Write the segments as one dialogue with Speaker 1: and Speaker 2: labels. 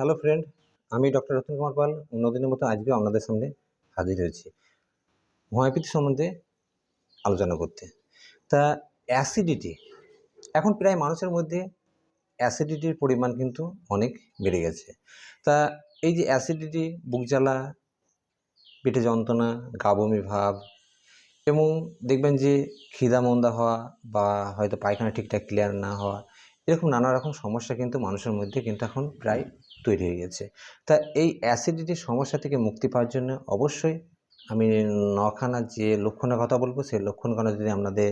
Speaker 1: Hello friend আমি doctor Ratan Kumar Pal, অন্যদিনের মতো আজকে আপনাদের সামনে হাজির হয়েছি। হোমিওপ্যাথি সম্বন্ধে আলোচনা করতে। তা অ্যাসিডিটি এখন প্রায় মানুষের মধ্যে অ্যাসিডিটির পরিমাণ কিন্তু অনেক বেড়ে গেছে। তা এই যে অ্যাসিডিটি বুক জ্বালা, পেটে যন্ত্রণা, গা বমি ভাব এবং দেখবেন যে খিদা মন্দা হওয়া বা হয়তো পায়খানা ঠিকঠাক ক্লিয়ার না হওয়া, এরকম নানা রকম সমস্যা কিন্তু মানুষের মধ্যে কিন্তু এখন প্রায় তৈরি হয়ে গেছে। তা এই অ্যাসিডিটির সমস্যা থেকে মুক্তি পাওয়ার জন্য অবশ্যই আমি নখানা যে লক্ষণের কথা বলব, সেই লক্ষণখানা যদি আপনাদের,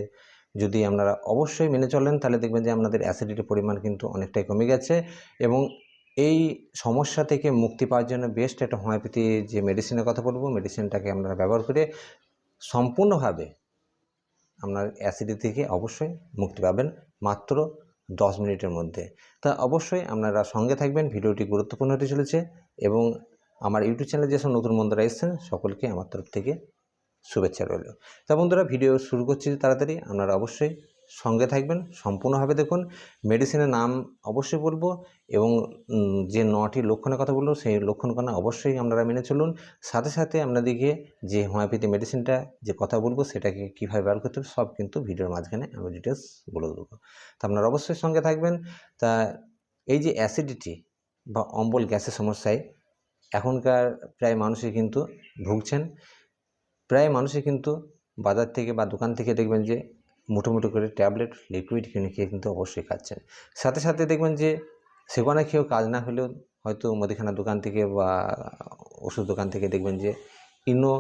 Speaker 1: যদি আপনারা অবশ্যই মেনে চলেন, তাহলে দেখবেন যে আপনাদের অ্যাসিডিটির পরিমাণ কিন্তু অনেকটাই কমে গেছে এবং এই সমস্যা থেকে মুক্তি পাওয়ার জন্য বেস্ট একটা হোমিওপ্যাথি যে মেডিসিনের কথা বলব মেডিসিনটাকে আপনারা ব্যবহার করে সম্পূর্ণভাবে আপনার অ্যাসিডিটি থেকে অবশ্যই মুক্তি পাবেন। মাত্র দশ মিনিটের মধ্যে। তা অবশ্যই আপনারা সঙ্গে থাকবেন, ভিডিওটি গুরুত্বপূর্ণ হতে চলেছে এবং আমার ইউটিউব চ্যানেলে যেসব নতুন বন্ধুরা এসেছেন, সকলকে আমার তরফ থেকে শুভেচ্ছা রইল। তা বন্ধুরা, ভিডিও শুরু করছি তাড়াতাড়ি, আপনারা অবশ্যই সঙ্গে থাকবেন, সম্পূর্ণভাবে দেখুন। মেডিসিনের নাম অবশ্যই বলব এবং যে নটি লক্ষণের কথা বলব সেই লক্ষণখানা অবশ্যই আপনারা মেনে চলুন। সাথে সাথে আপনাদেরকে যে হোমিওপ্যাথি মেডিসিনটা যে কথা বলব, সেটাকে কীভাবে ব্যবহার করতে হবে, সব কিন্তু ভিডিওর মাঝখানে আমি ডিটেলস বলে দেবো। তা আপনারা অবশ্যই সঙ্গে থাকবেন। তা এই যে অ্যাসিডিটি বা অম্বল গ্যাসের সমস্যায়, এখনকার প্রায় মানুষই কিন্তু ভুগছেন। প্রায় মানুষই কিন্তু বাজার থেকে বা দোকান থেকে দেখবেন যে মুঠো মুঠো করে ট্যাবলেট, লিকুইড কিনে খেয়ে কিন্তু অবশ্যই খাচ্ছেন। সাথে সাথে দেখবেন যে সেখানে খেয়েও কাজ না হলেও হয়তো মুদিখানা দোকান থেকে বা ওষুধ দোকান থেকে দেখবেন যে ইনো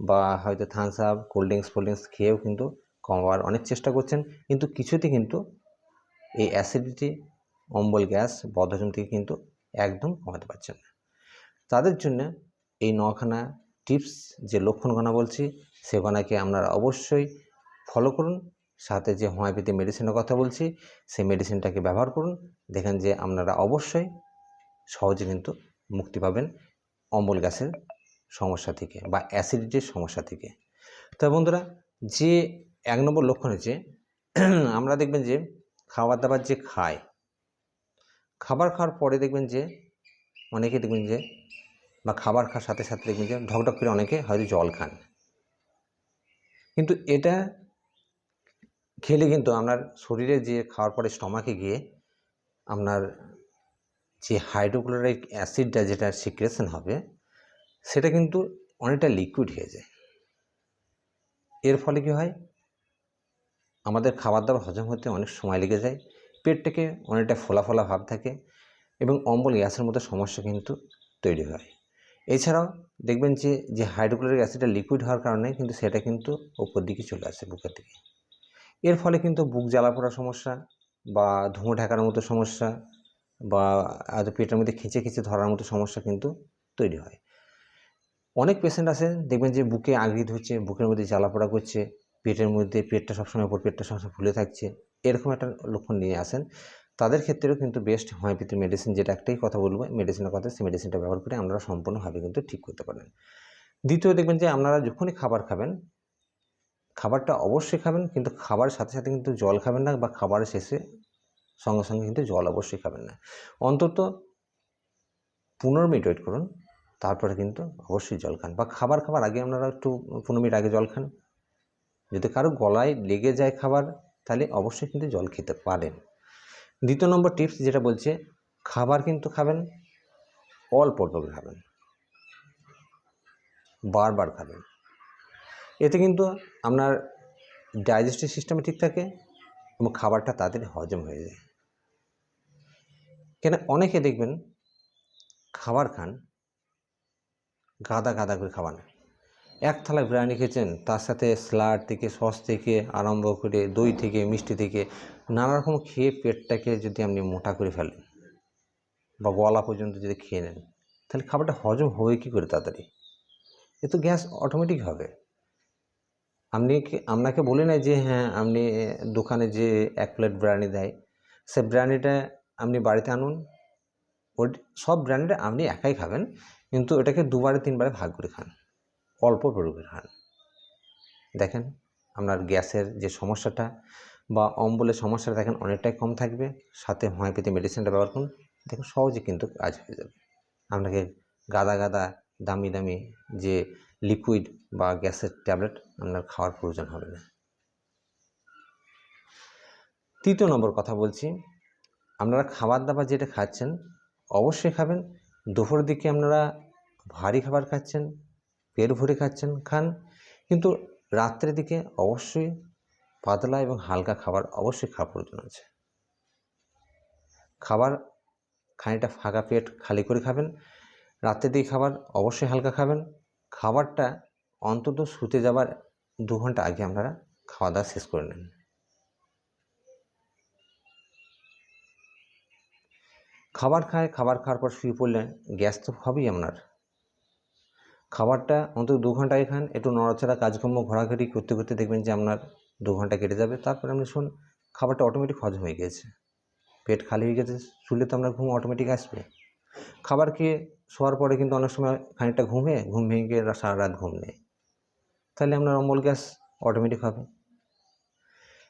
Speaker 1: বা হয়তো Thums Up, cold drinks, cold drinks খেয়েও কিন্তু কমাবার অনেক চেষ্টা করছেন। কিন্তু কিছুতে কিন্তু এই অ্যাসিডিটি, অম্বল গ্যাস, বদহজম থেকে কিন্তু একদম কমাতে পারছেন না। তাদের জন্য এই নখানা টিপস যে লক্ষণখানা বলছি সেখানাকে আপনারা অবশ্যই ফলো করুন। সাথে যে হোমিওপ্যাথি মেডিসিনের কথা বলছি, সেই মেডিসিনটাকে ব্যবহার করুন। দেখেন যে আপনারা অবশ্যই সহজে কিন্তু মুক্তি পাবেন অম্বল গ্যাসের সমস্যা থেকে বা অ্যাসিডিটির সমস্যা থেকে। তো বন্ধুরা, যে এক নম্বর লক্ষণ হচ্ছে, আমরা দেখবেন যে খাবার দাবার যে খায়, খাবার খাওয়ার পরে দেখবেন যে অনেকে দেখবেন যে বা খাবার খাওয়ার সাথে সাথে দেখবেন যে ঢকঢক করে অনেকে হয়তো জল খান। কিন্তু এটা খেলে কিন্তু আপনার শরীরে যে খাওয়ার পরে স্টমাকে গিয়ে আপনার যে হাইড্রোক্লোরাইক অ্যাসিডটা যেটা সিক্রেশন হবে, সেটা কিন্তু অনেকটা লিকুইড হয়ে যায়। এর ফলে কি হয়? আমাদের খাবার দাবার হজম হতে অনেক সময় লেগে যায়, পেটটাকে অনেকটা ফোলা ফোলা ভাব থাকে এবং অম্বল গ্যাসের মতো সমস্যা কিন্তু তৈরি হয়। এছাড়াও দেখবেন যে যে হাইড্রোক্লোরিক অ্যাসিডটা লিকুইড হওয়ার কারণে কিন্তু সেটা কিন্তু ওপর দিকে চলে আসে, বুকের দিকে। এর ফলে কিন্তু বুক জ্বালা পড়ার সমস্যা বা ধুঁয়ো ঢাকার মতো সমস্যা বা পেটের মধ্যে খিঁচে খিঁচে ধরার মতো সমস্যা কিন্তু তৈরি হয়। অনেক পেশেন্ট আছে দেখবেন যে বুকে আগড়ি ধরছে বুকের মধ্যে জ্বালা পোড়া করছে, পেটের মধ্যে পেটটা সবসময় ওপর পেটটা সবসময় ফুলে থাকছে, এরকম একটা লক্ষণ নিয়ে আসেন। তাদের ক্ষেত্রেও কিন্তু বেস্ট হোমিওপ্যাথি মেডিসিন যেটা একটাই কথা বলব মেডিসিনের কথা, সেই মেডিসিনটা ব্যবহার করে আপনারা সম্পূর্ণভাবে কিন্তু ঠিক করতে পারেন। দ্বিতীয় দেখবেন যে আপনারা যখনই খাবার খাবেন খাবারটা অবশ্যই খাবেন, কিন্তু খাবারের সাথে সাথে কিন্তু জল খাবেন না বা খাবারের শেষে সঙ্গে সঙ্গে কিন্তু জল অবশ্যই খাবেন না। অন্তত পনেরো মিনিট ওয়েট করুন, তারপরে কিন্তু অবশ্যই জল খান। বা খাবার খাবার আগে আপনারা একটু পনেরো মিনিট আগে জল খান। যদি কারও গলায় লেগে যায় খাবার, তাহলে অবশ্যই কিন্তু জল খেতে পারেন। দ্বিতীয় নম্বর টিপস যেটা বলছে, খাবার কিন্তু খাবেন, অল্প অল্প খাবেন। বারবার খাবেন। এতে কিন্তু আপনার ডাইজেস্টিভ সিস্টেমে ঠিক থাকে এবং খাবারটা তাড়াতাড়ি হজম হয়ে যায়। কেন? অনেকে দেখবেন খাবার খান, গাদা গাদা করে খাবার এক থালা বিরিয়ানি খেয়েছেন, তার সাথে স্যালাড থেকে, সস থেকে আরম্ভ করে দই থেকে, মিষ্টি থেকে, নানা রকম খেয়ে পেটটাকে যদি আপনি মোটা করে ফেলেন বা গলা পর্যন্ত যদি খেয়ে নেন, তাহলে খাবারটা হজম হবে কী করে তাড়াতাড়ি? এ তো গ্যাস অটোমেটিক হবে। আপনি কি আপনাকে বলি না যে হ্যাঁ আপনি দোকানে যে এক প্লেট বিরিয়ানি দেয় সে বিরিয়ানিটা আপনি বাড়িতে আনুন ওই সব বিরিয়ানিটা আপনি একাই খাবেন কিন্তু এটাকে দুবারে তিনবারে ভাগ করে খান অল্প পরিমাণে খান দেখেন আপনার গ্যাসের যে সমস্যাটা বা অম্বলের সমস্যাটা দেখেন অনেকটাই কম থাকবে সাথে হোমিওপ্যাথি মেডিসিনটা ব্যবহার করুন দেখুন সহজে কিন্তু কাজ হয়ে যাবে আপনাকে গাদা গাদা দামি দামি যে লিকুইড বা গ্যাসের ট্যাবলেট আপনার খাওয়ার প্রয়োজন হবে না। তৃতীয় নম্বর কথা বলছি, আপনারা খাবার দাবার যেটা খাচ্ছেন, অবশ্যই খাবেন। দুপুরের দিকে আপনারা ভারী খাবার খাচ্ছেন, পেট ভরে খাচ্ছেন, খান। কিন্তু রাত্রের দিকে অবশ্যই পাতলা এবং হালকা খাবার অবশ্যই খাওয়া প্রয়োজন আছে। খাবার খানিকটা ফাঁকা পেট খালি করে খাবেন। রাত্রের দিকে খাবার অবশ্যই হালকা খাবেন। খাবারটা অন্তত শুতে যাবার দু ঘণ্টা আগে আপনারা খাওয়া দাওয়া শেষ করে নেন। খাবার খায়, খাবার খাওয়ার পর শুয়ে পড়লেন গ্যাস তো হবেই আপনার। খাবারটা অন্তত দু ঘণ্টা আগে খান, একটু নড়াচড়া কাজকর্ম, ঘোরাঘুরি করতে করতে দেখবেন যে আপনার দু ঘণ্টা কেটে যাবে। তারপরে আপনি শুন, খাবারটা অটোমেটিক হজম হয়ে গেছে পেট খালি হয়ে গেছে শুলে তো আপনার ঘুম অটোমেটিক আসবে। খাবার খেয়ে শোয়ার পরে কিন্তু অনেক সময় খানিকটা ঘুমে ঘুম ভেঙে গিয়ে সারা রাত ঘুম নেই। তাহলে আপনার অম্বল গ্যাস অটোমেটিক হবে।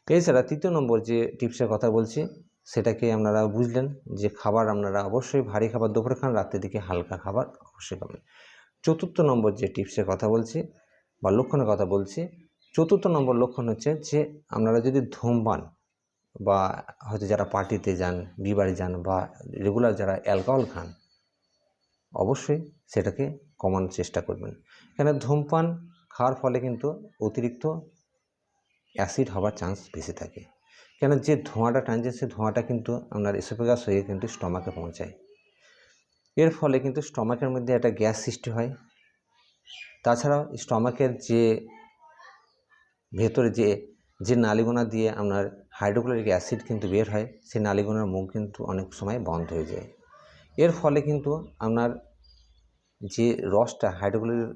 Speaker 1: এছাড়া তৃতীয় নম্বর যে টিপসের কথা বলছি, সেটাকে আপনারা বুঝলেন যে খাবার আপনারা অবশ্যই ভারী খাবার দুপুরে খান, রাতের দিকে হালকা খাবার অবশ্যই খাবেন চতুর্থ নম্বর যে টিপসের কথা বলছি বা লক্ষণের কথা বলছি, চতুর্থ নম্বর লক্ষণ হচ্ছে যে আপনারা যদি ধূমপান বা হয়তো যারা পার্টিতে যান বিবাড়ি যান বা রেগুলার যারা অ্যালকোহল খান, অবশ্যই সেটাকে কমানোর চেষ্টা করবেন। কেন ধূমপান খাওয়ার ফলে কিন্তু অতিরিক্ত অ্যাসিড হওয়ার চান্স বেশি থাকে। কেন যে ধোঁয়াটা টানছে, সে ধোঁয়াটা কিন্তু আপনার এসোফেগাস হয়ে কিন্তু স্টমাকে পৌঁছায়। এর ফলে কিন্তু স্টমাকের মধ্যে একটা গ্যাস সৃষ্টি হয়। তাছাড়াও স্টমাকের যে ভেতরে যে যে নালিগোনা দিয়ে আপনার হাইড্রোক্লোরিক অ্যাসিড কিন্তু বের হয় সেই নালিগোনার মুখ কিন্তু অনেক সময় বন্ধ হয়ে যায়। এর ফলে কিন্তু আপনার যে রসটা, হাইড্রোক্লোরিক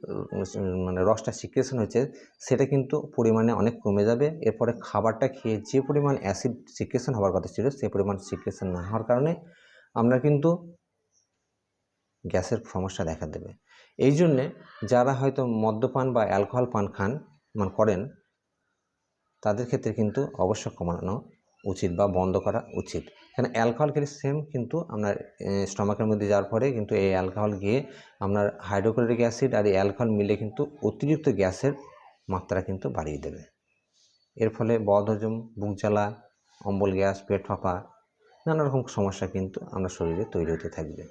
Speaker 1: মানে রসটা সিক্রেশন হয়েছে, সেটা কিন্তু পরিমাণে অনেক কমে যাবে। এরপরে খাবারটা খেয়ে যে পরিমাণ অ্যাসিড সিক্রেশন হওয়ার কথা ছিল সেই পরিমাণ সিক্রেশন না হওয়ার কারণে আপনার কিন্তু গ্যাসের সমস্যা দেখা দেবে। এই জন্যে যারা হয়তো মদ্যপান বা অ্যালকোহল পান খান মানে করেন তাদের ক্ষেত্রে কিন্তু অবশ্য কমানো উচিত বা বন্ধ করা উচিত। কারণ অ্যালকোহল খেলে সেম কিন্তু আপনার স্টমাকের মধ্যে যাওয়ার পরে কিন্তু এই অ্যালকোহল গিয়ে আপনার হাইড্রোক্লোরিক অ্যাসিড আর এই অ্যালকোহল মিলে কিন্তু অতিরিক্ত গ্যাসের মাত্রা কিন্তু বাড়িয়ে দেবে। এর ফলে বদহজম, বুক জ্বালা, অম্বল গ্যাস, পেট ফাঁপা, নানা রকম সমস্যা কিন্তু আপনার শরীরে তৈরি হতে থাকবে।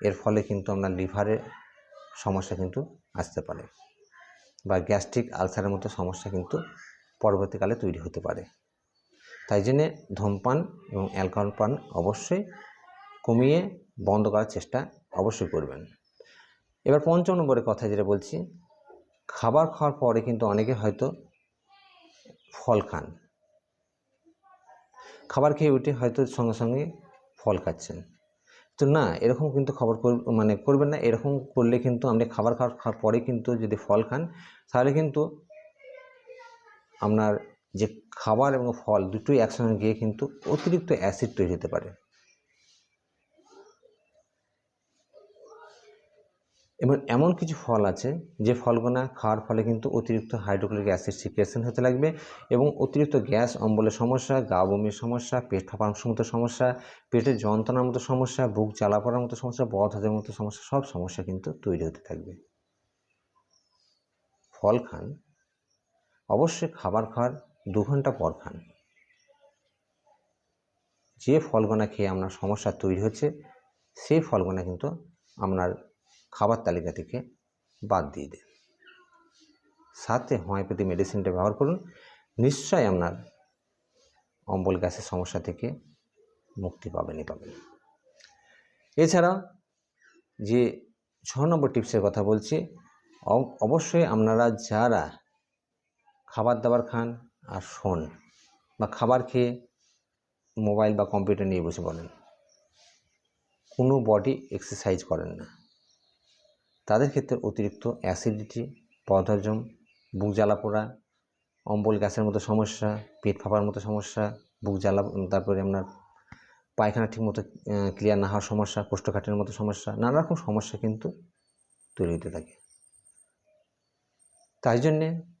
Speaker 1: এর ফলে কিন্তু আপনার লিভারের সমস্যা কিন্তু আসতে পারে বা গ্যাস্ট্রিক আলসারের মতো সমস্যা কিন্তু পরবর্তীকালে তৈরি হতে পারে। তাই জন্যে ধূমপান এবং অ্যালকোহল পান অবশ্যই কমিয়ে বন্ধ করার চেষ্টা অবশ্যই করবেন। এবার পঞ্চম নম্বরের কথা যেটা বলছি, খাবার খাওয়ার পরে কিন্তু অনেকে হয়তো ফল খান। খাবার খেয়ে উঠে হয়তো সঙ্গে সঙ্গে ফল খাচ্ছেন। তো না, এরকম কিন্তু খাবার মানে করবেন না, এরকম করলে কিন্তু আপনি খাবার খাওয়ার খাওয়ার পরে কিন্তু যদি ফল খান, তাহলে কিন্তু আপনার যে খাবার এবং ফল দুটোই একসঙ্গে গিয়ে কিন্তু অতিরিক্ত অ্যাসিড তৈরি হতে পারে। এবং এমন কিছু ফল আছে যে ফলগুনা খাওয়ার ফলে কিন্তু অতিরিক্ত হাইড্রোক্লোরিক অ্যাসিড সিক্রেশন হতে লাগবে এবং অতিরিক্ত গ্যাস, অম্বলের সমস্যা, গা বমির সমস্যা, পেট ফাঁপার মতো সমস্যা, পেটের যন্ত্রণার মতো সমস্যা, বুক জ্বালা পড়ার মতো সমস্যা বধ হজমের মতো সমস্যা, সব সমস্যা কিন্তু তৈরি হতে থাকবে। ফল খান অবশ্যই খাবার খাওয়ার দু ঘণ্টা পর খান। যে ফলগোনা খেয়ে আপনার সমস্যা তৈরি হচ্ছে, সেই ফলগোনা কিন্তু আপনার খাবার তালিকা থেকে বাদ দিয়ে দেন। সাথে হোমিওপ্যাথি মেডিসিনটা ব্যবহার করুন। নিশ্চয়ই আপনার অম্বল গ্যাসের সমস্যা থেকে মুক্তি পাবেনই পাবেন। এছাড়া যে ছ নম্বর টিপসের কথা বলছি অবশ্যই আপনারা যারা খাবার দাবার খান আর শোন বা খাবার খেয়ে মোবাইল বা কম্পিউটার নিয়ে বসে পড়েন। কোনো বডি এক্সারসাইজ করেন না। তাদের ক্ষেত্রে অতিরিক্ত অ্যাসিডিটি বদহজম বুক জ্বালা পোড়া, অম্বল গ্যাসের মতো সমস্যা, পেট ফাঁপার মতো সমস্যা, বুক জ্বালা, তারপরে আপনার পায়খানা ঠিকমতো ক্লিয়ার না হওয়ার সমস্যা কোষ্ঠকাঠির মতো সমস্যা, নানা রকম সমস্যা কিন্তু তৈরি হতে থাকে। তাই জন্যে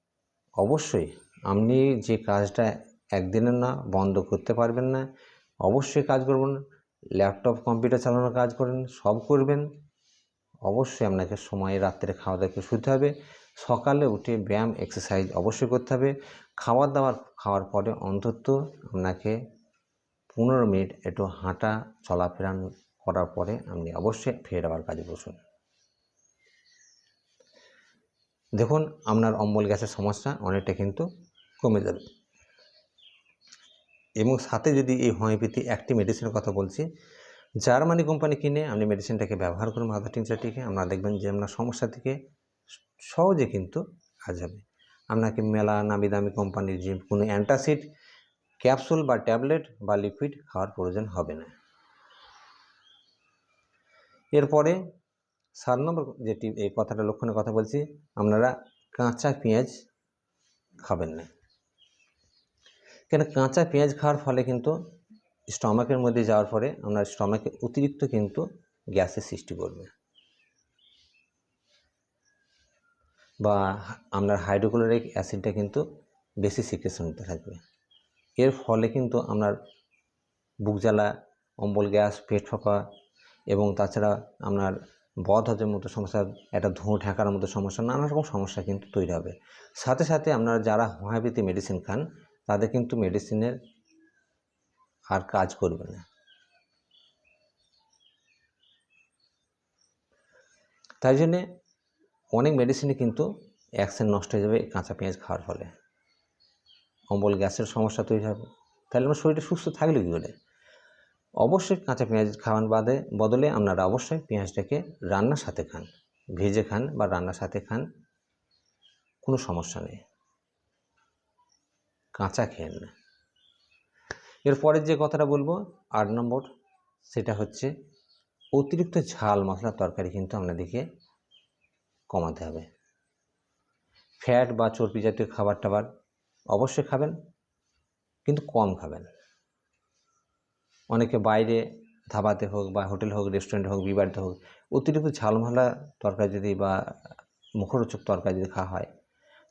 Speaker 1: অবশ্যই আপনি যে কাজটা একদিনের না, বন্ধ করতে পারবেন না, অবশ্যই কাজ করবেন। ল্যাপটপ, কম্পিউটার চালানোর কাজ করেন, সব করবেন। অবশ্যই আপনাকে সময়ে রাত্রে খাওয়া দাওয়া করে শুতে হবে। সকালে উঠে ব্যায়াম এক্সারসাইজ অবশ্যই করতে হবে। খাবার দাবার খাওয়ার পরে অন্তত আপনাকে পনেরো মিনিট একটু হাঁটা, চলাফেরা করার পরে আপনি অবশ্যই ফের আবার কাজে বসুন। দেখুন, আপনার অম্বল গ্যাসের সমস্যা অনেকটা কিন্তু কমে যাবে। এবং সাথে যদি এই হোমিওপ্যাথি একটি মেডিসিনের কথা বলছি, জার্মানি কোম্পানি কিনে আপনি মেডিসিনটাকে ব্যবহার করুন, মাদার টিংচারটিকে আপনারা দেখবেন যে আপনার সমস্যা থেকে সহজে কিন্তু কাজ হবে। আপনাকে মেলা নামি দামি কোম্পানির যে কোনো অ্যান্টাসিড, ক্যাপসুল বা ট্যাবলেট বা লিকুইড খাওয়ার প্রয়োজন হবে না। এরপরে সাত নম্বর যেটি এই কথাটা লক্ষণের কথা বলছি, আপনারা কাঁচা পেঁয়াজ খাবেন না। কেন কাঁচা পেঁয়াজ খাওয়ার ফলে কিন্তু স্টমাকের মধ্যে যাওয়ার পরে আপনার স্টমাকে অতিরিক্ত কিন্তু গ্যাসের সৃষ্টি করবে। বা আপনার হাইড্রোক্লোরিক অ্যাসিডটা কিন্তু বেশি সিক্রেশন হতে থাকবে। এর ফলে কিন্তু আপনার বুক জ্বালা, অম্বল গ্যাস, পেট ফাঁপা এবং তাছাড়া আপনার বদ হজমের মতো সমস্যা, একটা ধোঁ ঢাকার মতো সমস্যা, নানা রকম সমস্যা কিন্তু তৈরি হবে। সাথে সাথে আপনারা যারা হোমিওপ্যাথি মেডিসিন খান, তাদের কিন্তু মেডিসিনের আর কাজ করবে না। তাই জন্যে অনেক মেডিসিনে কিন্তু অ্যাকশন নষ্ট হয়ে যাবে কাঁচা পেঁয়াজ খাওয়ার ফলে। অম্বল গ্যাসের সমস্যা তৈরি হবে। তাহলে আমার শরীরটা সুস্থ থাকলে কী করে? অবশ্যই কাঁচা পেঁয়াজ খাওয়ান বাদে, বদলে আপনারা অবশ্যই পেঁয়াজটাকে রান্নার সাথে খান। ভেজে খান বা রান্নার সাথে খান, কোনো সমস্যা নেই। কাঁচা খেয়েন না এরপরের যে কথাটা বলব, আট নম্বর, সেটা হচ্ছে অতিরিক্ত ঝাল মশলার তরকারি কিন্তু আপনাদেরকে কমাতে হবে। ফ্যাট বা চর্বি জাতীয় খাবার টাবার অবশ্যই খাবেন, কিন্তু কম খাবেন। অনেকে বাইরে ধাবাতে হোক বা হোটেল হোক রেস্টুরেন্ট হোক বিবাড়িতে হোক, অতিরিক্ত ঝালমালা তরকারি যদি বা মুখরোচক তরকারি যদি খাওয়া হয়,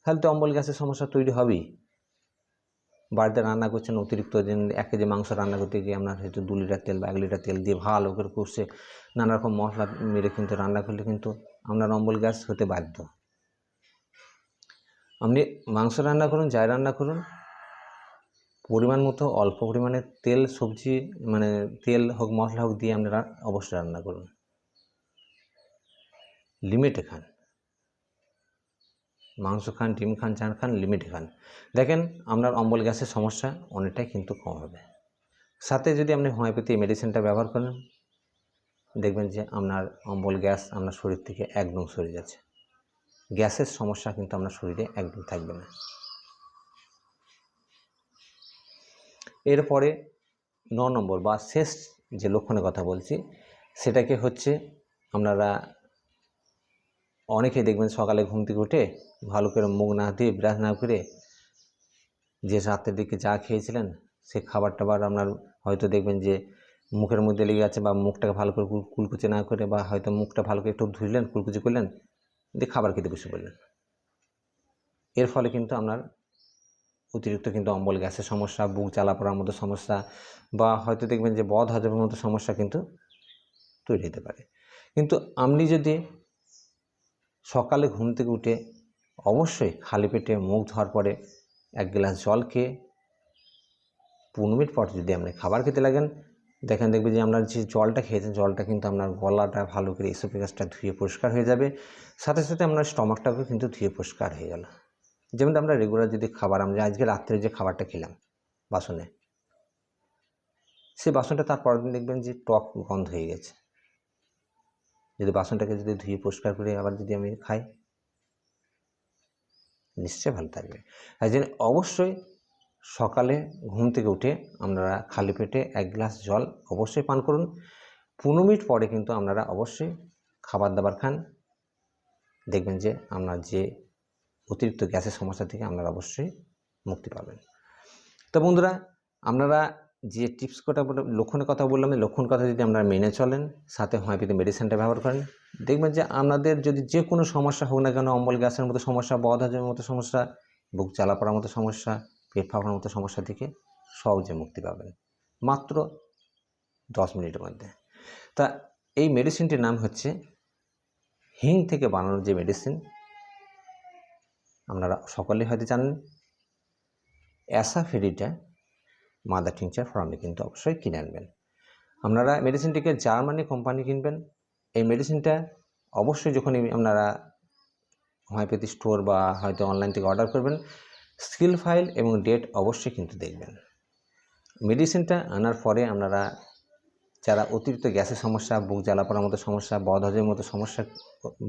Speaker 1: তাহলে তো অম্বল গ্যাসের সমস্যা তৈরি হবেই। বাড়িতে রান্না করছেন অতিরিক্ত দিন এক কেজি মাংস রান্না করতে গিয়ে আপনার হয়তো দু লিটার তেল বা এক লিটার তেল দিয়ে ভালো করে কষছে নানা রকম মশলা মেরে কিন্তু রান্না করলে কিন্তু আপনার অম্বল গ্যাস হতে বাধ্য। আপনি মাংস রান্না করুন, যাই রান্না করুন পরিমাণ মতো, অল্প পরিমাণে তেল, সবজি মানে তেল হোক, মশলা হোক দিয়ে আপনারা অবশ্যই রান্না করুন। লিমিটে খান। মাংস খান, ডিম খান, চান খান লিমিটে খান। দেখেন, আপনার অম্বল গ্যাসের সমস্যা অনেকটাই কিন্তু কম হবে। সাথে যদি আপনি হোমিওপ্যাথি মেডিসিনটা ব্যবহার করেন, দেখবেন যে আপনার অম্বল গ্যাস আপনার শরীর থেকে একদম সরে যাচ্ছে। গ্যাসের সমস্যা কিন্তু আপনার শরীরে একদম থাকবে না। এরপরে ন নম্বর বা শেষ যে লক্ষণের কথা বলছি, সেটাকে হচ্ছে আপনারা অনেকেই দেখবেন সকালে ঘুম থেকে উঠে ভালো করে মুখ না দিয়ে ব্রাশ না করে যে রাতের দিকে যা খেয়েছিলেন, সে খাবার টাবার আপনার হয়তো দেখবেন যে মুখের মধ্যে লেগে আছে বা মুখটাকে ভালো করে কুলকুচি না করে বা হয়তো মুখটা ভালো করে একটু ধুইলেন, কুলকুচি করলেন, দিয়ে খাবার খেতে বসে পড়লেন। এর ফলে কিন্তু আপনার অতিরিক্ত কিন্তু অম্বল গ্যাসের সমস্যা, বুক জ্বালা পড়ার মতো সমস্যা বা হয়তো দেখবেন যে বদ হজমের মতো সমস্যা কিন্তু তৈরি হতে পারে। কিন্তু আপনি যদি সকালে ঘুম থেকে উঠে অবশ্যই খালি পেটে মুখ ধোয়ার পরে এক গ্লাস জল খেয়ে পনেরো মিনিট পর যদি আপনি খাবার খেতে লাগেন, দেখেন দেখবে যে আপনার যে জলটা খেয়েছেন, জলটা কিন্তু আপনার গলাটা ভালো করে এসোফেগাসটা ধুয়ে পরিষ্কার হয়ে যাবে। সাথে সাথে আপনার স্টমাকটাকেও কিন্তু ধুয়ে পরিষ্কার হয়ে গেল। যেমন আমরা রেগুলার যদি খাবার, আমরা আজকে রাত্রে যে খাবারটা খেলাম বাসনে, সে বাসনটা তার পরের দিন দেখবেন যে টক গন্ধ হয়ে গেছে। যদি বাসনটাকে যদি ধুয়ে পরিষ্কার করে আবার যদি আমি খাই, নিশ্চয়ই ভালো থাকবে। তাই জন্য অবশ্যই সকালে ঘুম থেকে উঠে আপনারা খালি পেটে এক গ্লাস জল অবশ্যই পান করুন। পনেরো মিনিট পরে কিন্তু আপনারা অবশ্যই খাবার দাবার খান। দেখবেন যে আপনার যে অতিরিক্ত গ্যাসের সমস্যা থেকে আপনারা অবশ্যই মুক্তি পাবেন। তো বন্ধুরা, আপনারা যে টিপস কটা লক্ষণের কথা বললাম লক্ষণ কথা যদি আপনারা মেনে চলেন, সাথে হোমিওপ্যাথি মেডিসিনটা ব্যবহার করেন, দেখবেন যে আপনাদের যদি যে কোনো সমস্যা হোক না কেন, অম্বল গ্যাসের মতো সমস্যা বদ হজমের মতো সমস্যা, বুক চালা পড়ার মতো সমস্যা, পেট ফাঁপার মতো সমস্যা থেকে সহজে মুক্তি পাবেন। মাত্র দশ মিনিটের মধ্যে। তা এই মেডিসিনটির নাম হচ্ছে হিং থেকে বানানোর যে মেডিসিন আপনারা সকলেই হয়তো জানেন, অ্যাসাফেরিটা মাদার টিংচার ফর্মে কিন্তু অবশ্যই কিনে আনবেন। আপনারা মেডিসিনটিকে জার্মানি কোম্পানি কিনবেন। এই মেডিসিনটা অবশ্যই যখনই আপনারা হোমিওপ্যাথি স্টোর বা হয়তো অনলাইন থেকে অর্ডার করবেন স্কিল ফাইল এবং ডেট অবশ্যই কিন্তু দেখবেন। মেডিসিনটা আনার পরে আপনারা যারা অতিরিক্ত গ্যাসের সমস্যা, বুক জ্বালা পড়ার মতো সমস্যা, বদহজের মতো সমস্যা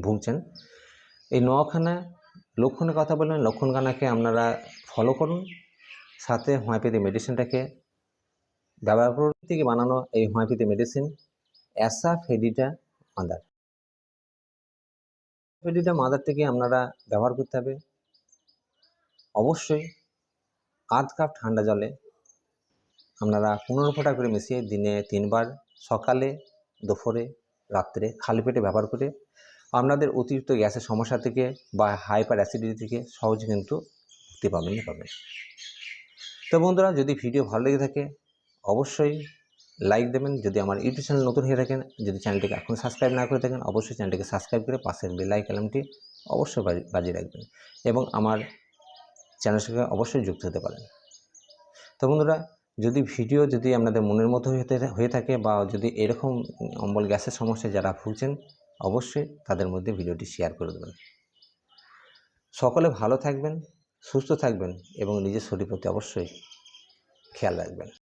Speaker 1: ভুগছেন, এই নখানা লক্ষণের কথা বললেন লক্ষণখানাকে আপনারা ফলো করুন। সাথে হোমিওপ্যাথি মেডিসিনটাকে ব্যবহার থেকে বানানো এই homeopathy medicine asafoetida mother foetida mother থেকে আপনারা ব্যবহার করতে হবে। অবশ্যই আধ কাপ ঠান্ডা জলে আপনারা পনেরো ফোঁটা করে মিশিয়ে দিনে তিনবার সকালে, দুপুরে, রাত্রে খালি পেটে ব্যবহার করে আপনাদের অতিরিক্ত গ্যাসের সমস্যা থেকে বা হাইপার অ্যাসিডিটি থেকে সহজে কিন্তু মুক্তি পাবেনই পাবেন। তো বন্ধুরা, যদি ভিডিও ভালো লেগে থাকে, অবশ্যই লাইক দেবেন। যদি আমার ইউটিউব চ্যানেল নতুন হয়ে থাকেন, যদি চ্যানেলটিকে এখন সাবস্ক্রাইব না করে থাকেন, অবশ্যই চ্যানেলটিকে সাবস্ক্রাইব করে পাশের বেল আইকনটি অবশ্যই বাজিয়ে রাখবেন এবং আমার চ্যানেলের সঙ্গে অবশ্যই যুক্ত হতে পারেন। তো বন্ধুরা, যদি ভিডিও যদি আপনাদের মনের মতো হয়ে থাকে বা যদি এরকম অম্বল গ্যাসের সমস্যায় যারা ভুগছেন অবশ্যই তাদের মধ্যে ভিডিওটি শেয়ার করে দেবেন। সকলে ভালো থাকবেন, সুস্থ থাকবেন এবং নিজের শরীর প্রতি অবশ্যই খেয়াল রাখবেন।